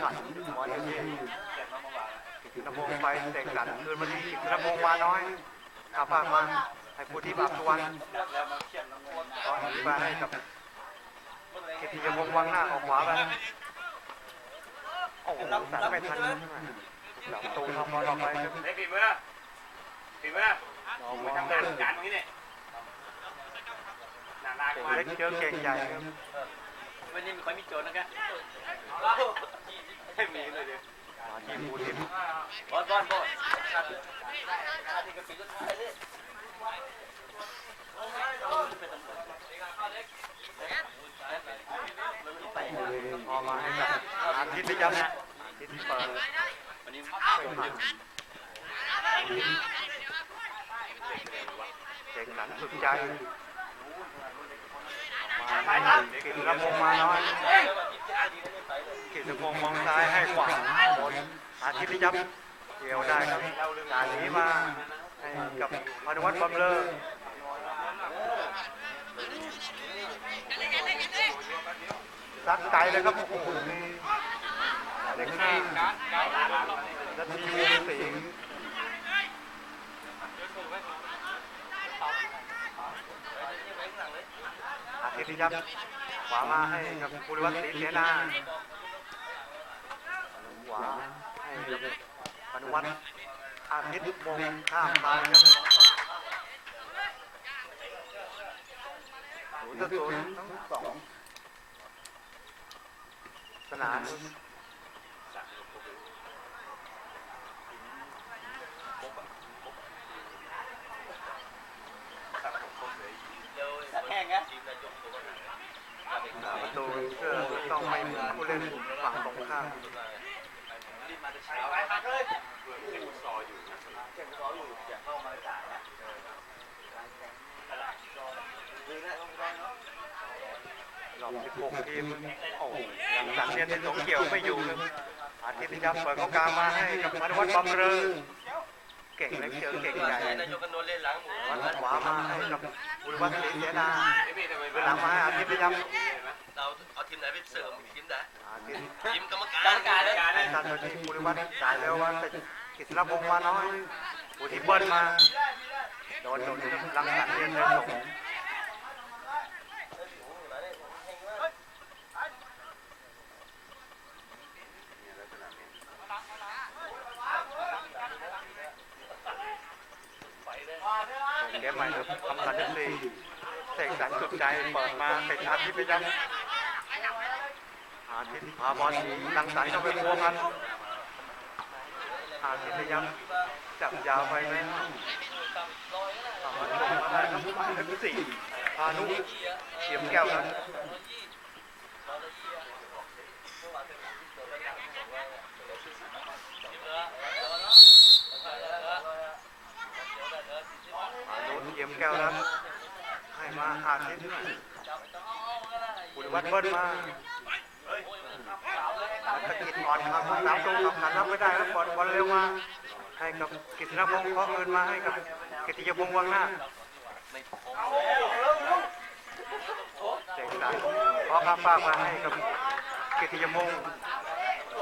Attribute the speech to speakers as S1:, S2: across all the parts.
S1: ขันวันนี้กินพงไปเด็กกันคืนวันนี้กินพงมาน้อยข้าพากมาให้ผู้ที่บาปทุกวันตอนนี้มาให้กับกิติยพงวังหน้าออกขวาไปโอ้โหแต่ไม่ทันหลับตูทำบอลออกไป
S2: เฮ้ยปีเมื่อปีเมือมือทำงานการตรงนี้เนี่ย
S1: เก่ง
S2: มา
S1: เล็กเจอเก่งใหญ่ครับ
S2: วันนี้มีคนมีโจรนะแกให้มีเลยเดี๋ยว
S1: มาที่ผู้ที่
S2: บอลบอลบอล
S1: พอมาให้กับอาทิตย์ที่ยับอาทิตย์ที่เปิด
S2: วันนี้
S1: เก่งหลังสุดใจ มากินระพงมาน้อยกินระพงมองซ้ายให้ขวาบนอาทิตย์ที่ยับเกี่ยวได้ครับการนี้มาให้กับพานุวัฒน์บำเลอซักไกลเลยครับโอ้โหนี่เด็กหน้านาทีวงสิง ห์อาทิตย์ที่ยับขวามาให้กับภูริวัฒน์ศรีเสนาขวาให้กับพนุวัฒน์อาทิตย์มงข้ามทาครับศูนย์ต่อศูนย์ทั้งสองสนาม
S2: แห้งนะ
S1: ประตูเชื่อต้องไม่มีผู้เล่นฝั่งตรงข้าม
S2: ไปพักเลยเก่งซออยู่เก่งซออยู่อยากเข้ามาจ่ายนะ
S1: รอบ16ทีมโอ้ยังสังเวียที่สงเกี่ยวไม่อยู่ครับอาทิตย์ที่ยับเปิดเขากลางมาให้กับพานวัฒน์บำเรอเก่งเล็กเจอเก่งใหญ่
S2: นายกกันนเล่นหลังหมู
S1: วัดขวามาให้กับบุริวัฒน์ศรีเสนาหลังมาให้อาทิตย์ที่ยัง
S2: เราเอาทีมไหนไปเสริมทีมไหน
S1: ที
S2: มกรรมการกรรมกา
S1: รแล้วการโดยที่บุริวัฒน์จ่ายแล้วว่าแต่กิษณพงษ์มาน้อยบุรีเบิ้ลมาโดนโดนลังสันเรียนเลยส่ง เกมใหม่ครับคำสันที่สี่เสกสรรสุดใจเปิดมาเป็นอาทิตย์ไปยังอาทิตย์พาบอลลังสันเข้าไปพัวพันอาทิตย์ไปยังจับยาวไปแล้วสามารถลงมาได้ครับหมายเลขสี่พานุเฉียมแก้วครับพานุเฉียม แก้วครับให้มาอาทิตย์บุรีวัฒน์เบิ้ลมาแล้วก็กิดอ่อนทางของสามตูกับขันรับไม่ได้แล้วบอลบอลเร็วมาให้กับกิตนพงศ์เคาะเงินมาให้กับกิติยพงศ์วังหน้าเจ๋งสายเคาะข้ามฟากมาให้กับกิติยพงศ์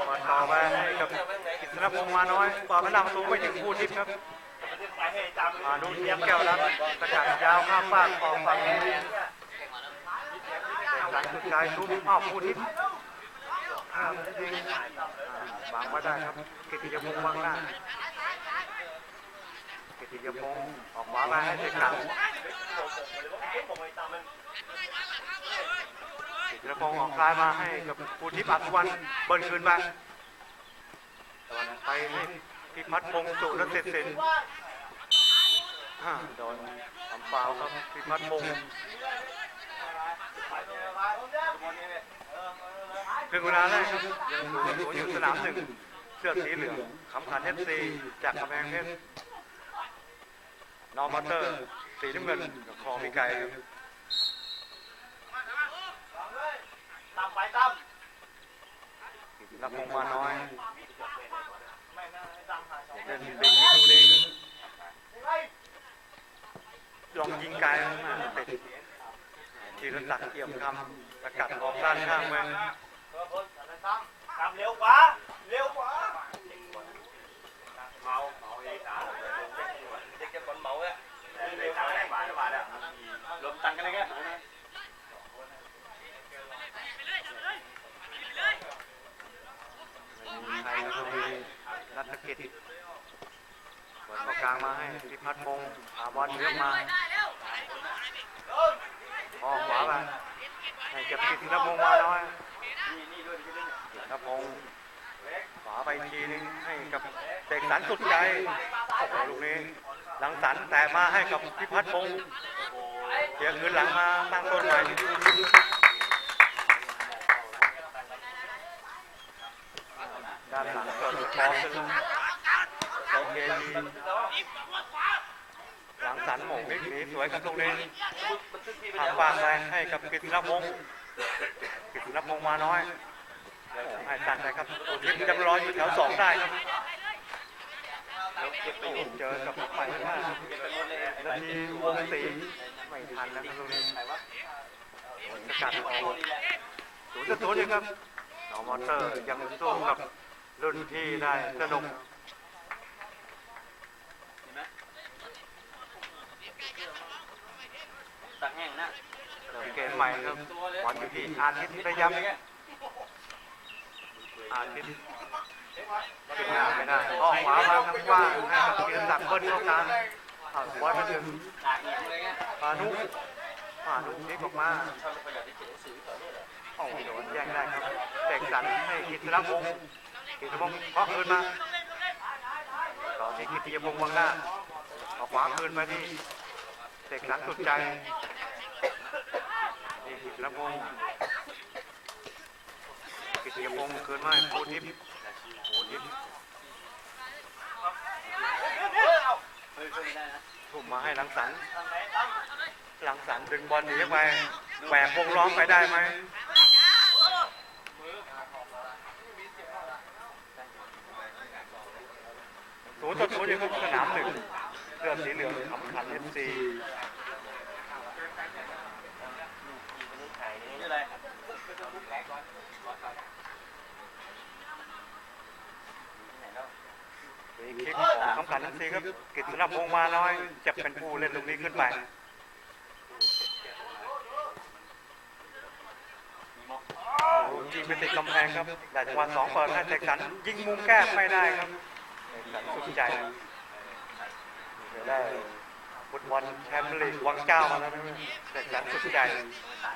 S1: บอลต่อไปให้กับกิตนพงศ์มาน้อยบอลมันำประตูไปถึงผู้ทิพย์ครับ มาดูเทียมแก้วรับกระจายยาวข้ามฟากออกฝั่งนี้เจ๋งสุดใจทุบอ้าวผู้ทิพย์อ่ายิงวางไว้ได้ครับกิติยพงศ์วางหน้ากิติยพงศ์ออกขวามาให้เด็กหลังกิติยพงศ์ออกซ้ายมาให้กับปูทิพย์อัศวรรณเบิ้ลคืนมาตอนไปให้พิพัฒน์พงศ์สุรเสร็จสิน โดนทำฟาวครับพิพัฒน์พงศ์ถึงเวลาแรกครับยังสูงสูงอยู่สนามหนึ่งเสื้อสีเหลืองขำขันเอฟซีจากกำแพงเพชรนอร์มัตเตอร์ สีน้ำเงินกับคลองพิไกรครับ
S2: ตามไปตั้ม
S1: รับมงมาน้อยเล่นเป็นที่ดูดี ลองยิงไกลมาติดทีธีรศักเอี่ยมคำสกัดออกด้านข้างไป
S2: ทำเร็วกว่าเร็วกว่าเมาเมาเองนะเด็กจะคนเมาอะเร็วกว่าบาทบาทอะรวมตังกันเลยแก
S1: ไทยก็มีรัตกิจเปิดกลางมาให้พิพัฒน์พงศ์อาบอลเลี้ยงมา ออกขวาไปให้เก็บกิตินพงศ์มาน้อยกิตินพงศ์ขวาไปอีกทีนึงให้กับเสกสรรสุดใจโอ้โหลูกนี้หลังสันแต่มาให้กับพิพัฒน์พงศ์เสียคืนหลังมาตั้งต้นใหม่ด้านหลังเกิดสกอร์ขึ้นโอเคดี หลังสันหม่งนิกหนีสวยกับตรงนี้ทางฟางไปให้กับกิตินพงศ์กิตินพงศ์มาน้อยให้ตันไปครับตัวทีมจะรออยู่แถวสองได้ครับโอ้โหเจอกับใหม่ท่านาทีวงสีไม่ทันนะครับตรงนี้สกัดออกศูนย์ต่อศูนย์เลยครับน้องมอเตอร์ยังสู้กับรุ่นพี่ได้สนุก
S2: ตักแห้งนะ
S1: เริ่มเกมใหม่ครับบอลอยู่ที่อาทิตย์ระยำอาทิตย์ขึ้นหน้าไม่ได้ออกขวามาทางกว้างให้กับธีรศักเบิ้ลเข้ากลางเอาบอลมาถึง
S2: ตักอย่าไง
S1: ปานุปานุพลิกออกมา
S2: หยัดที่เขียนหนังสือก่อนนี่แหละ
S1: โอ้โหโดนแย่งได้ครับเสกสรรให้กิตรพงศ์กิตรพงศ์เคาะคืนมาต่อที่กิติยพงศ์วางหน้าเอาขวาคืนมาที่เสกสรรสุดใจ นี่กิตรพงศ์กิติยพงศ์คืนมาให้ภูทิพย์ภูทิพย์
S2: เฮ้ยเฮ้ยได้นะ
S1: ทุ่มมาให้หลังสันหลังสันดึงบอลหนีไปแหวกวงล้อมไปได้ไหมศูนย์ต่อศูนย์อยู่ครับสนามหนึ่งเสื้อสีเหลืองสำคัญเอฟซี
S2: นี่อะไร
S1: มีคลิปของสำคัญเอฟซีครับกิตติพงษ์มาน้อยจะเป็นผู้เล่นตรงนี้ขึ้นไปยิงไปติดกำแพงครับแต่จังหวะสองเปิดให้แจ็คสันยิงมุมแก้ไม่ได้ครับสุดใจได้ฟุตบอลแชมเปี้ยนลีกวังเจ้ามาแล้วนะแจ็คสันสุดใจอ่า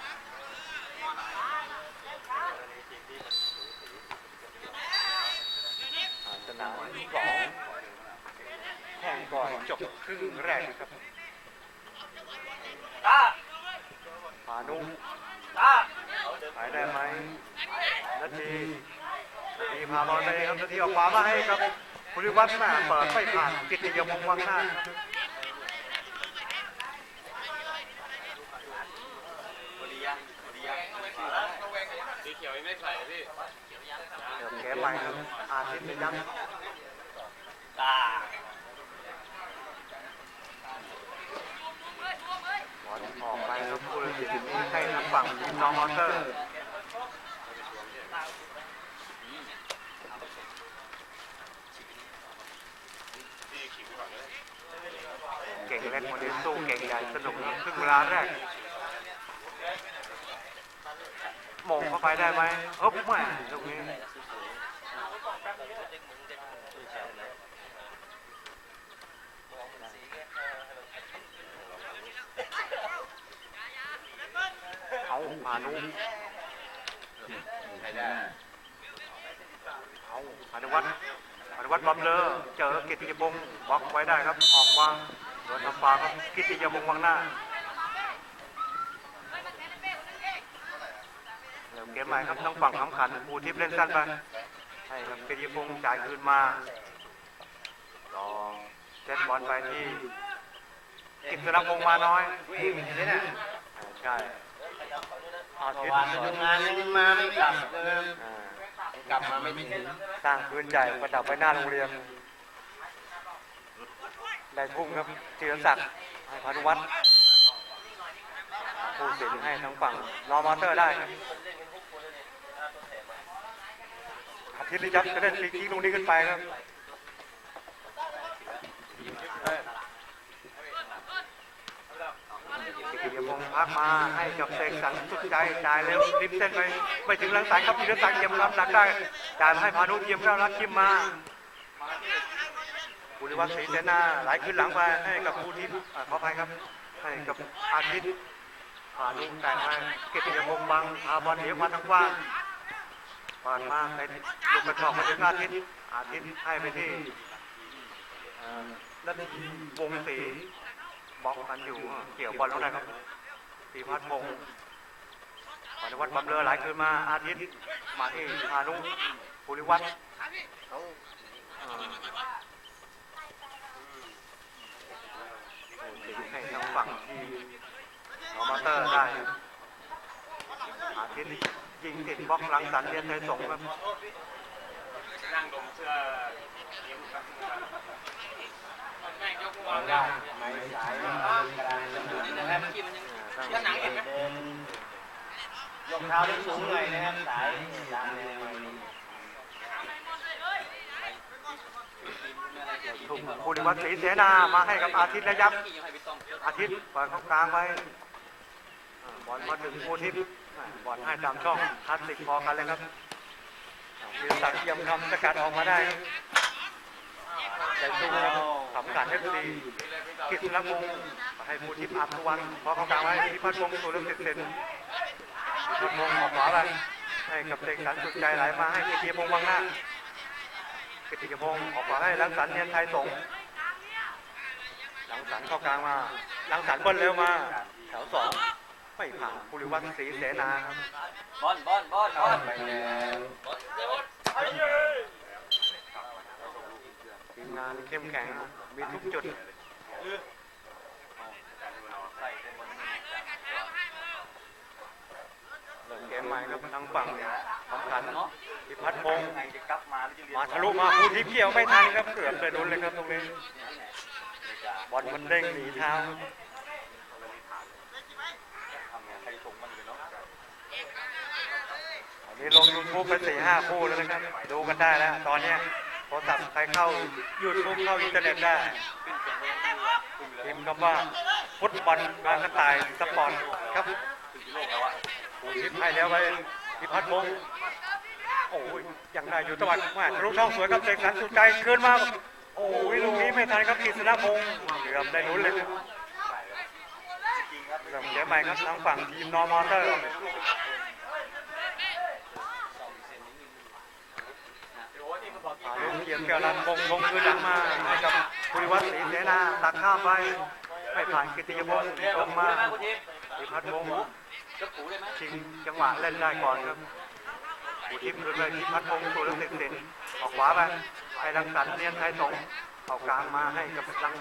S1: สนามสองแข่งก่อนจบครึ่งแรกนะครับ
S2: ตา
S1: พานุ่ม
S2: ตา
S1: หายได้ไหมนาทีนาทีพาบอลไปครับนาทีออกขวามาให้ครับภูริวัฒน์แม่เปิดไม่ผ่านกิตติยมงวังหน้าครับ
S2: บริยังบริยัง สีเขียวยังไม่ใส่พี่
S1: เดี๋ยวเกมใหม่ครับอาทิตย์ระยับ
S2: ตา
S1: บอลออกไปครับผู้เล่นทีมนี้ให้ทางฝั่งน้องมอเตอร์เก่งเล็กวันนี้สู้เก่งใหญ่สนุกครับครึ่งเวลาแรก มงเข้าไปได้ไหมเอ๊บแม่ลูกนี้เอาพานุ
S2: ใครได้
S1: เอาอนุวัฒน์อนุวัฒน์บอมเลอเจอกิติยพงศ์บล็อกไว้ได้ครับ ออกมางโดนทำฟาวครับกิตติยพงศ์วางหน้า เกมใหม่ครับต้องฝั่งสำคัญภูทิพย์เล่นสั้นไปให้ครับกิตติยพงศ์จ่ายคืนมารองเซตบอลไปที่กิตติพงศ์มาน้อย
S2: วิ่งนี่นะ
S1: ใช่อาทิตย์
S2: วันทำงานมาไม่กลับเลยกลับมาไม่ถึง
S1: สร้างพื้นใหญ่ประดับไว้หน้าโรงเรียนได้พุ่งครับจิรศักดิ์พานุวัฒน์ผู้สินให้ทางฝั่งนอมอเตอร์ได้ครับ อาทิตย์นี้ยับจะเล่นฟรีคิกตรงนี้ขึ้นไปครับกิติพงศ์พักมาให้กับเสกสรรสุดใจจ่ายเร็วริมเส้นไปไปถึงหลังสายครับพีรศักดิ์เยี่ยมรับหลักได้จ่ายมาให้พานุเยี่ยมเข้ารัดคิมมาบุริวัฒน์ศรีเสนาไหลขึ้นหลังไปให้กับผู้ที่ขออภัยครับ ให้กับอาทิตย์พานุแต่งมากิติพงศ์บังอาบอลเหนียวมาทางกว้าง ผ่านมาในลูกกระชอกมาถึงอาทิตย์อาทิตย์ให้ไปที่เอ่นัทวงศีบอกกันอยู่เกี่ยวบอลแล้วนะครับสีพัฒน์พงศ์ปานวัฒน์บำเรอหลขึ้นมาอาทิตย์มาที่พานุภูริวัฒน์เอ่อถึงให้ทางฝั่งที่นอมาเตอร์ได้อาทิตย์ ยิงติดบล็อกหลังสันเรียนไทยสงฆ์ครับ
S2: นั่งดมเสื้อนิ้วครับ
S1: ก็หนังเห็นไหม
S2: ยกเท้าได้สูงหน่อยนะครับสายตามแนว
S1: ถูกภูริวัฒน์ศรีเสนามาให้กับอาทิตย์ระยับอาทิตย์เปิดเข้ากลางไปอ่าบอลมาถึงภูทิพย์ บอลให้ตามช่องคลาสสิกพอกันเลยครับมีสักเยี่ยมคำสกัดออกมาได้ครับใจสู้นะครับสำคัญเอฟซีกิตรพงศ์มาให้ภูทิพย์อาภวันพอเข้ากลางไว้พิพัฒน์วงศ์สุรสิทธิ์เซนพิพัฒน์วงศ์ออกขวาไปให้กับเด็กสันสุดใจไหลมาให้กิติพงศ์วางหน้ากิติพงศ์ออกขวาให้รังสรรค์เนียนไทยสงหลังสันเข้ากลางมาหลังสันบิ้ลเร็วมาแถวสอง ไม่ผ่านภูริวัฒน์ศรีเสนาครับ
S2: บอลบอลบอลบอล
S1: ทีมงานเข้มแข็งมีทุกจุดเริ่มเกมใหม่ครับทางฝั่งสำคัญพิพัฒน์พงศ์
S2: มาแล้วจะเรียน
S1: มาทะลุมาภูทิพย์เกี่ยวไม่ทันครับเกือบจะโดนเลยครับตรงนี้บอลมันเด้งหนีเท้าครับ
S2: ทำไงใครส่งมันเลยเนาะ
S1: อันนี้ลงยูทูบไปสี่ห้าคู่แล้วนะครับ ดูกันได้แล้ว ตอนเนี้ยโทรศัพท์ใครเข้ายูทูบเข้าอินเทอร์เน็ตได้พิมพ์คำว่าฟุตบอลบางกระต่ายสปอร์ตครับผู้ทิพย์ให้แล้วไปพิพัฒน์พงศ์โอ้ยยังได้อยู่ตะวันมาทะลุช่องสวยครับเสกสรรสุดใจเคืนมาโอ้ยลูกนี้ไม่ทันครับกฤษณพงศ์เกือบได้ลุ้นเลยครับเริ่มเกมใหม่ครับทางฝั่งทีมนอร์มอเตอร์ อา ลูกเกียงแก้วรันวงวงคือดังมาให้กับภูริวัฒน์ศรีเสนาตัดข้ามไปไม่ผ่านกิติยพงศ์ลงมาพิพัฒน์วงชิงจังหวะเล่นได้ก่อนครับผู้ทิพย์คืนไปพิพัฒน์วงศ์สุรสิทธิ์สินออกขวาไปให้รังสรรค์เนียนไทยสงเอากลางมาให้กับรัง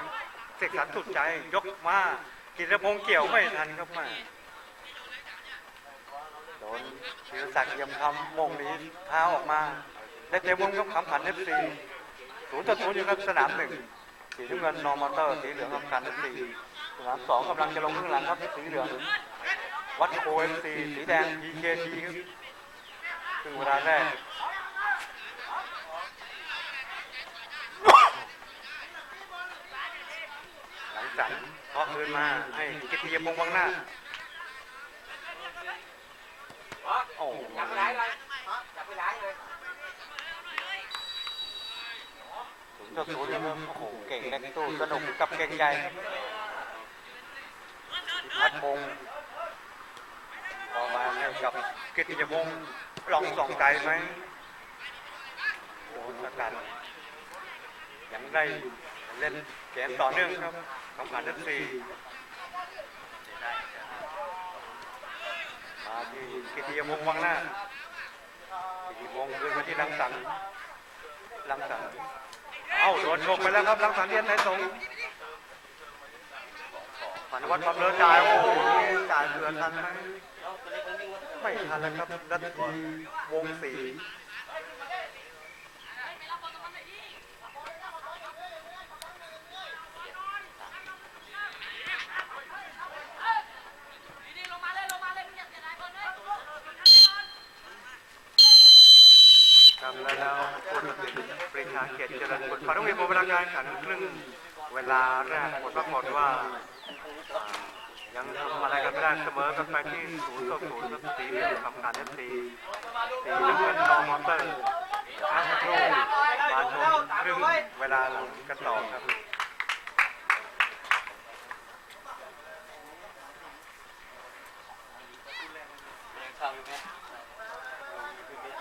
S1: เสกสรรสุดใจยกมากิติยพงศ์เกี่ยวไม่ทันครับมาโดนธีรศักยี่ยมคำมงนี้เท้าออกมา ได้เต็มวงครับคำผันเอฟซีศูนย์ต่อศูนย์อยู่ครับสนามหนึ่งสีน้ำเงินนอร์มอเตอร์สีเหลืองคำผันเอฟซีสนามสองกำลังจะลงข้างหลังครับสีเหลืองวัดโคเอฟซีสีแดงพีเคทีครับถึงเวลาแรกหลังจากเคาะคืนมาให้กิตติยพงศ์วังหน้าโอ้โห
S2: จับไปล้างเลยจับไปล้างเลย
S1: ศูนย์ต่อศูนย์นะครับโอ้โหเก่งเล็กตู้สนุกกับเก่งใหญ่ครับพิพัฒน์พงศ์พอมาให้กับกิติยพงศ์ลองส่องไกลไหมโอ้สกัดยังได้เล่นเกมต่อเนื่องครับคำผ่านทัศซีมาที่กิติยพงศ์วังหน้ากิติยพงศ์คืนมาที่ลังสันลังสันเอ้าโดนชกไปแล้วครับลังสันเทียนไทยสงฆ์พันวัดความเลื่อจ่ายโอ้โหจ่ายเดือนทันไหมไม่ทันแล้วครับนัททีวงสีรี แล้วผู้ตัดสินปริชาเกียรติเจริญผลพานุวินหมดเวลาการขันครึ่งเวลาแรกผลปรากฏว่า ยังทำอะไรกันไม่ได้เสมอกันไปที่ศูนย์ต่อศูนย์ครับสีเหลืองทำการเอฟซีสีน้ำเงินนอมอเตอร์ทั้งคู่มาชมครึ่งเวลากันต่อครับ